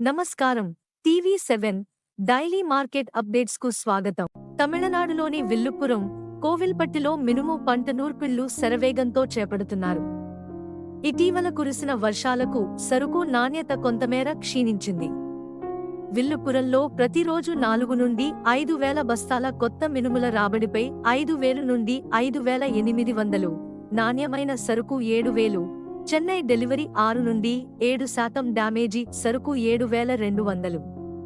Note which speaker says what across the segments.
Speaker 1: నమస్కారం. TV seven daily market అప్డేట్స్కు స్వాగతం. తమిళనాడులోని విల్లుపురం కోవిల్పట్టిలో మినుము పంట నూర్పిళ్ళు శరవేగంతో చేపడుతున్నారు. ఇటీవల కురిసిన వర్షాలకు సరుకు నాణ్యత కొంతమేర క్షీణించింది. విల్లుపురంలో ప్రతిరోజు నాలుగు నుండి ఐదు వేల బస్తాల కొత్త మినుముల రాబడిపై ఐదు వేలు నుండి ఐదు వేల ఎనిమిది వందలు నాణ్యమైన సరుకు ఏడు వేలు చెన్నై డెలివరీ ఆరు నుండి ఏడు శాతం డ్యామేజీ సరుకు ఏడు వేల రెండు వందలు.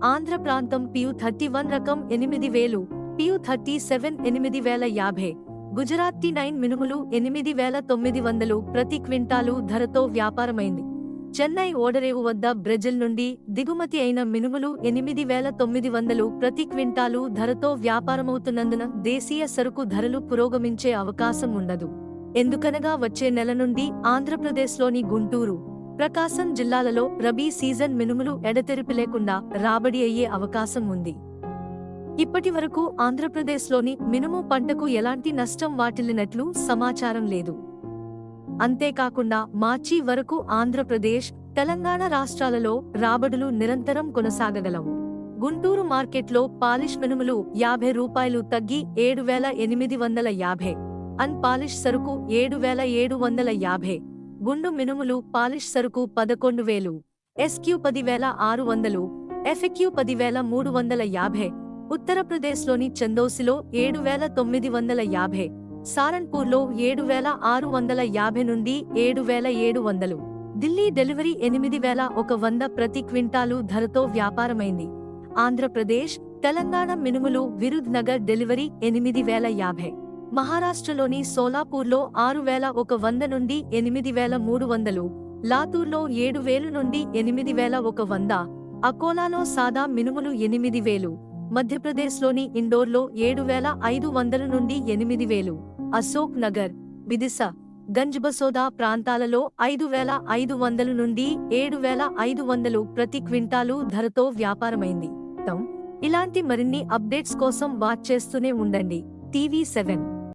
Speaker 1: ఆంధ్ర ప్రాంతం పియు థర్టీ వన్ రకం ఎనిమిది వేలు పియు థర్టీ సెవెన్ ఎనిమిది వేల యాభై. గుజరాత్ టీ నైన్ మినుములు ఎనిమిది వేల తొమ్మిది వందలు ప్రతి క్వింటాలు ధరతో వ్యాపారమైంది. చెన్నై ఓడరేవు వద్ద బ్రెజిల్ నుండి దిగుమతి అయిన మినుములు ఎనిమిది వేల తొమ్మిది వందలు ప్రతి క్వింటాలు ధరతో వ్యాపారమవుతున్నందున దేశీయ సరుకు ధరలు పురోగమించే అవకాశం ఉండదు. ఎందుకనగా వచ్చే నెల నుండి ఆంధ్రప్రదేశ్లోని గుంటూరు ప్రకాశం జిల్లాలలో రబీ సీజన్ మినుములు ఎడతెరిపి లేకుండా రాబడి అయ్యే అవకాశం ఉంది. ఇప్పటి వరకు ఆంధ్రప్రదేశ్లోని మినుము పంటకు ఎలాంటి నష్టం వాటిల్లినట్లు సమాచారం లేదు. అంతేకాకుండా మార్చి వరకు ఆంధ్రప్రదేశ్ తెలంగాణ రాష్ట్రాలలో రాబడులు నిరంతరం కొనసాగగలవు. గుంటూరు మార్కెట్లో పాలిష్ మినుములు యాభై రూపాయలు తగ్గి ఏడు వేల ఎనిమిది వందల యాభై. అన్ పాలిష్ సరుకు ఏడు వేల ఏడు వందల యాభై. గుండు మినుములు పాలిష్ సరుకు పదకొండు వేలు ఎస్క్యూ పదివేల ఆరు వందలు ఎఫెక్యూ పదివేల మూడు వందల యాభై. ఉత్తరప్రదేశ్లోని చందోసిలో ఏడు వేల తొమ్మిది వందల యాభై. సారన్పూర్లో ఏడు వేల ఆరు వందల యాభై నుండి ఏడు వేల ఏడు వందలు ఢిల్లీ డెలివరీ ఎనిమిది వేల ఒక వంద ప్రతి క్వింటాలు ధరతో వ్యాపారమైంది. ఆంధ్రప్రదేశ్ తెలంగాణ మినుములు విరుద్ నగర్ డెలివరీ ఎనిమిది వేల యాభై. మహారాష్ట్రలోని సోలాపూర్లో ఆరు వేల ఒక వంద నుండి ఎనిమిది వేల మూడు వందలు లాతూర్లో ఏడు వేలు నుండి ఎనిమిది వేల ఒక వంద అకోలాలో సాదా మినుములు ఎనిమిది వేలు మధ్యప్రదేశ్లోని ఇండోర్లో ఏడు వేల ఐదు వందల నుండి ఎనిమిది వేలు అశోక్ నగర్ విదిశ గంజ్బసోదా ప్రాంతాలలో ఐదు వేల ఐదు వందల నుండి ఏడు వేల ఐదు వందలు ప్రతి క్వింటాలు ధరతో వ్యాపారమైంది. ఇలాంటి మరిన్ని అప్డేట్స్ కోసం వాచ్ చేస్తూనే ఉండండి. TV seven.